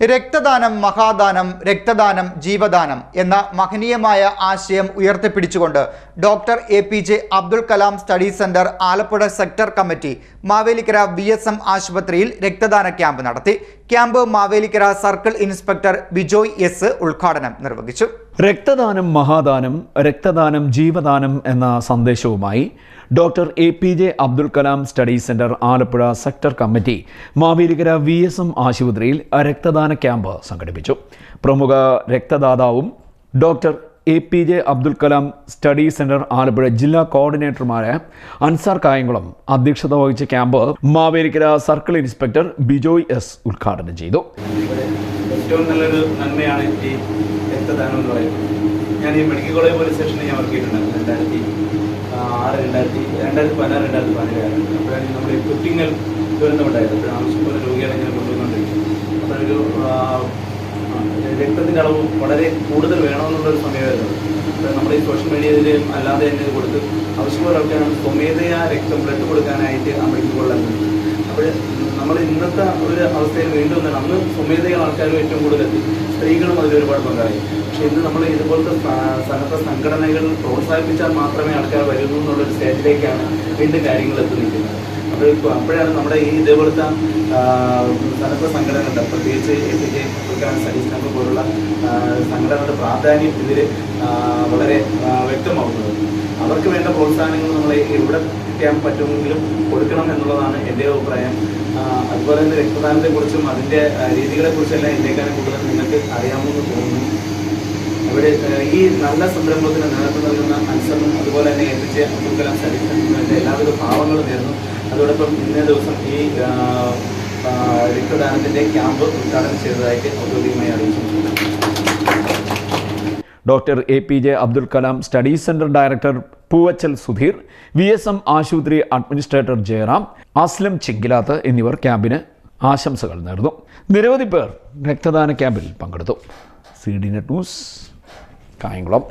രക്തദാനം മഹാദാനം രക്തദാനം ജീവദാനം എന്ന മഹനീയമായ ആശയം ഉയർത്തിപ്പിടിച്ചുകൊണ്ട് doctor A P J Abdul Kalam study centre Alappuzha sector committee Mavelikkara V S M ആശുപത്രിയിൽ രക്തദാന ക്യാമ്പ് നടത്തി. Camp Mavelikkara circle inspector Bijoy S ഉദ്ഘാടനം നിർവഹിച്ചു. രക്തദാനം മഹാദാനം രക്തദാനം ജീവദാനം എന്ന സന്ദേശവുമായി doctor A P J Abdul Kalam study centre Alappuzha sector committee Mavelikkara V S M ആശുപത്രിയിൽ രക്തദാന ക്യാമ്പ് സംഘടിപ്പിച്ചു. പ്രമുഖ രക്തദാതാവും doctor A P J Abdul Kalam study centre Alappuzha ജില്ലാ കോർഡിനേറ്ററുമായ അൻസാർ കായംകുളം അധ്യക്ഷത വഹിച്ച camp Mavelikkara circle inspector Bijoy S ഉദ്ഘാടനം ചെയ്തു. ഏറ്റവും നല്ലൊരു നന്മയാണ് ഈ രക്തദാനം എന്ന് പറയുന്നത്. ഞാൻ ഈ മെഡിക്കൽ കോളേജ് പോലീസ് സ്റ്റേഷനിൽ ഞാൻ വർക്ക് ചെയ്തിട്ടുണ്ടായിരുന്നു. രണ്ടായിരത്തി ആറ് രണ്ടായിരത്തി രണ്ടായിരത്തി പതിനാറ് രണ്ടായിരത്തി പതിനേഴ്. അപ്പോഴാണ് നമ്മുടെ കുട്ടിങ്ങൾ ദുരന്തമുണ്ടായത്. അപ്പോൾ ആവശ്യമുള്ള രോഗികളെ ഇങ്ങനെ കൊണ്ടുവന്നുകൊണ്ടിരിക്കും ആ, രക്തത്തിന്റെ അളവ് വളരെ കൂടുതൽ വേണമെന്നുള്ളൊരു സമയമായിരുന്നു. അപ്പോൾ നമ്മുടെ ഈ സോഷ്യൽ മീഡിയയിൽ അല്ലാതെ തന്നെ ഇത് കൊടുത്ത് ആവശ്യമുള്ള ആൾക്കാരാണ് സ്വമേധയാ രക്തം ബ്ലഡ് കൊടുക്കാനായിട്ട് കോളേജിൽ നമ്മൾ ഇന്നത്തെ ഒരു അവസ്ഥയിൽ വീണ്ടും വന്നാൽ അന്ന് സ്വമേധയുള്ള ആൾക്കാരും ഏറ്റവും കൂടുതൽ എത്തി. സ്ത്രീകളും അതിൽ ഒരുപാട് പങ്കാളി. പക്ഷെ ഇന്ന് നമ്മൾ ഇതുപോലത്തെ സന്നദ്ധ സംഘടനകൾ പ്രോത്സാഹിപ്പിച്ചാൽ മാത്രമേ ആൾക്കാർ വരുന്നു എന്നുള്ളൊരു സ്റ്റേജിലേക്കാണ് വീണ്ടും കാര്യങ്ങൾ എത്തി നിൽക്കുന്നത്. അപ്പോൾ ഇപ്പോൾ അപ്പോഴാണ് നമ്മുടെ ഈ ഇതേപോലത്തെ സന്നദ്ധ സംഘടനകളുടെ പ്രത്യേകിച്ച് A P K Abdul Kalam studies centre പോലുള്ള സംഘടനകളുടെ പ്രാധാന്യം ഇതിൽ വളരെ വ്യക്തമാവുന്നത്. അവർക്ക് വേണ്ട പ്രോത്സാഹനങ്ങൾ നമ്മൾ എവിടെ കിട്ടാൻ പറ്റുമെങ്കിലും കൊടുക്കണം എന്നുള്ളതാണ് എന്റെ അഭിപ്രായം. അതുപോലെ തന്നെ രക്തദാനത്തെക്കുറിച്ചും അതിന്റെ രീതികളെ കുറിച്ചെല്ലാം എന്റെക്കാളും കൂടുതൽ നിങ്ങൾക്ക് അറിയാമെന്ന് തോന്നുന്നു. ഇവിടെ ഈ നല്ല സംരംഭത്തിന് നേതൃത്വം നൽകുന്ന അൻസറും അതുപോലെ തന്നെ A P J Abdul Kalam studies എല്ലാവിധ ഭാവങ്ങളും നേരുന്നു അതോടൊപ്പം ഇന്നേ ദിവസം ഈ രക്തദാനത്തിന്റെ ക്യാമ്പ് ഉദ്ഘാടനം ചെയ്തതായിട്ട് ഔദ്യോഗികമായി അറിയിച്ചു doctor A P J Abdul Kalam study centre director Poovachal Sudheer V S M ആശുപത്രി അഡ്മിനിസ്ട്രേറ്റർ ജയറാം അസ്ലം ചിങ്കിലാത്ത് എന്നിവർ ക്യാമ്പിന് ആശംസകൾ നേർന്നു. നിരവധി പേർ രക്തദാന ക്യാമ്പിൽ പങ്കെടുത്തു. C D net news Kayamkulam.